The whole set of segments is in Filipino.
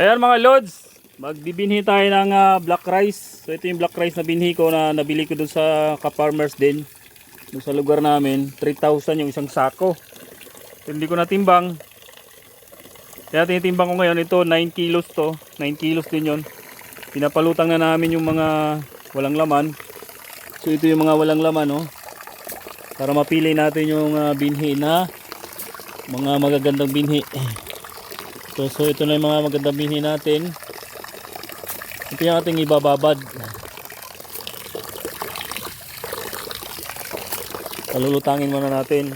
Ayan mga lods, magbibinhi tayo ng ah, black rice. So ito yung black rice na binhi ko na nabili ko dun sa ka-farmers din. Dun sa lugar namin, 3,000 yung isang sako. So, hindi ko natimbang. Kaya tinitimbang ko ngayon, ito 9 kilos to. 9 kilos din yon. Pinapalutang na namin yung mga walang laman. So ito yung mga walang laman, oh. Para mapili natin yung ah, binhi na mga magagandang binhi. So, so ito na yung mga magandang natin. Ito yung ating ibababad. Palulutangin muna natin.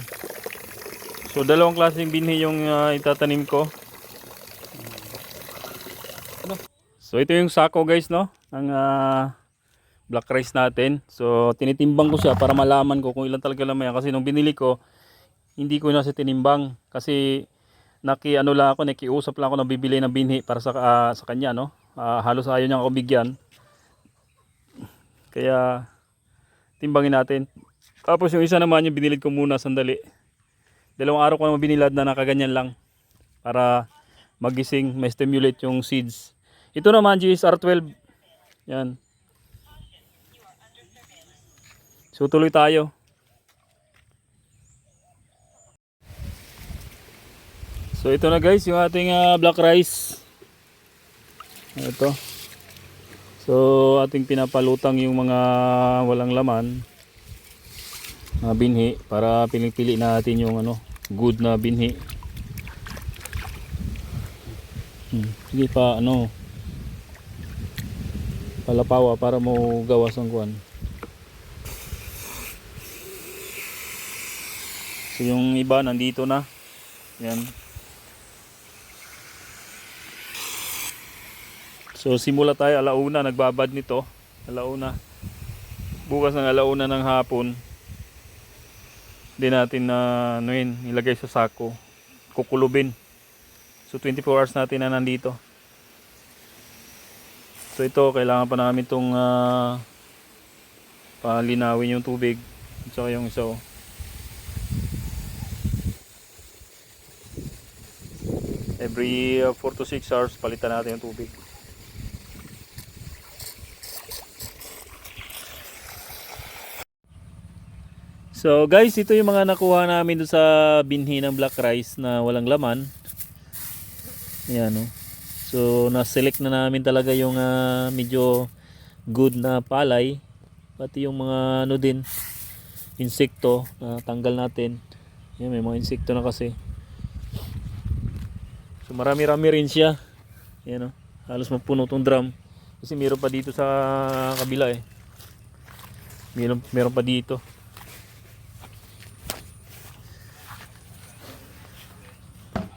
So dalawang klaseng binhi yung ah, itatanim ko. So ito yung sako guys no ng ah, black rice natin. So tinitimbang ko siya para malaman ko kung ilan talaga laman kasi nung binili ko hindi ko na siya tinimbang kasi naki ano lang ako nakiusap lang ako na bibili ng binhi para sa ah, sa kanya no. Ah, halos ayaw niya ako bigyan. Kaya timbangin natin. Tapos yung isa naman yung binilid ko muna sandali. Dalawang araw ko naman binilad na nakaganyan lang para magising, may stimulate yung seeds. Ito naman GSR 12. Yan. So tuloy tayo. So ito na guys yung ating ah, black rice. Ito. So ating pinapalutang yung mga walang laman mga binhi para piling-pili natin yung ano good na binhi. Hmm. Sige pa ano palapawa para mo gawas ang kuan. So yung iba nandito na. Yan. So simula tayo alauna nagbabad nito. Alauna. Bukas ng alauna ng hapon. Hindi natin na ano yun, ilagay sa sako. Kukulubin. So 24 hours natin na nandito. So ito kailangan pa namin itong ah, palinawin yung tubig. Saka yung isa oh. Every 4 to 6 hours palitan natin yung tubig. So guys, ito yung mga nakuha namin doon sa binhi ng black rice na walang laman. Ayan oh. So na-select na namin talaga yung ah, medyo good na palay. Pati yung mga ano din, insekto na tanggal natin. Yan, may mga insekto na kasi. So marami-rami rin siya. Ayan oh. Halos mapuno tong drum. Kasi meron pa dito sa kabila eh. Meron, meron pa dito.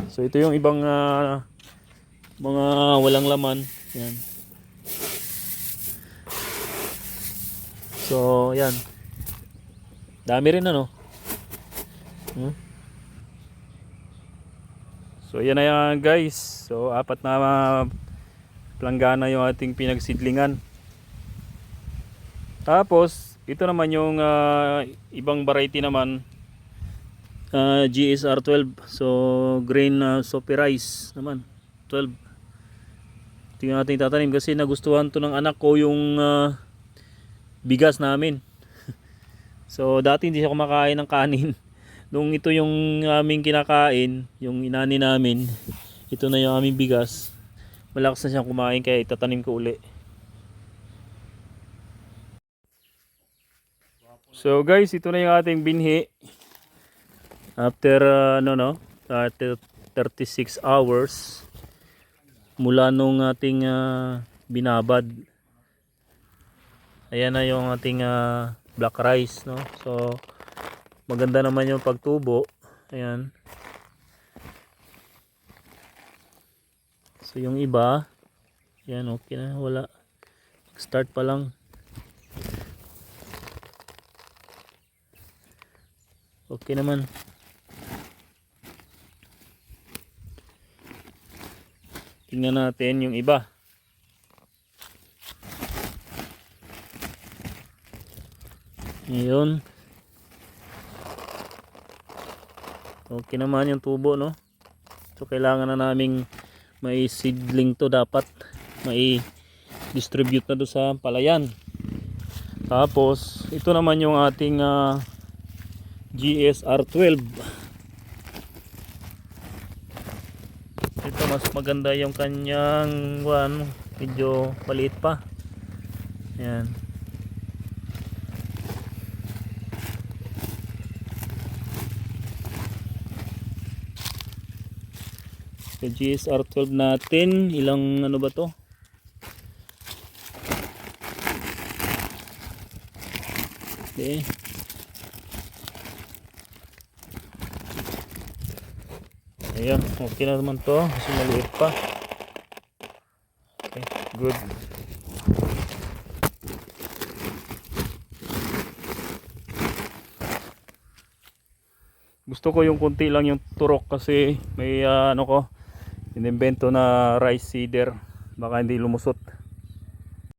So ito yung ibang ah, mga walang laman. Yan. So yan. Dami rin ano. Hmm? So yan na yan guys. So apat na ah, planggana yung ating pinagsidlingan. Tapos ito naman yung ah, ibang variety naman uh, GSR 12 so grain uh, soapy rice naman. 12 tingnan natin tatanim kasi nagustuhan to ng anak ko yung uh, bigas namin. So dati hindi siya kumakain ng kanin. Nung ito yung aming kinakain yung inani namin ito na yung aming bigas. Malakas na siyang kumain kaya itatanim ko uli. So guys ito na yung ating binhi After uh, ano no, after 36 hours mula nung ating uh, binabad. Ayan na yung ating uh, black rice no. So maganda naman yung pagtubo. Ayan. So yung iba, yan okay na wala. Start pa lang. Okay naman. Tingnan natin yung iba. Ngayon. Okay naman yung tubo no. So kailangan na naming may seedling to dapat may distribute na doon sa palayan tapos ito naman yung ating ah, GSR 12 ito mas maganda yung kanyang one medyo maliit pa. Yan sa GSR 12 natin ilang ano ba to? Okay Ayan, okay na naman to kasi maliit pa. Okay, good. Gusto ko yung kunti lang yung turok kasi may ah, ano ko inimbento na rice seeder baka hindi lumusot.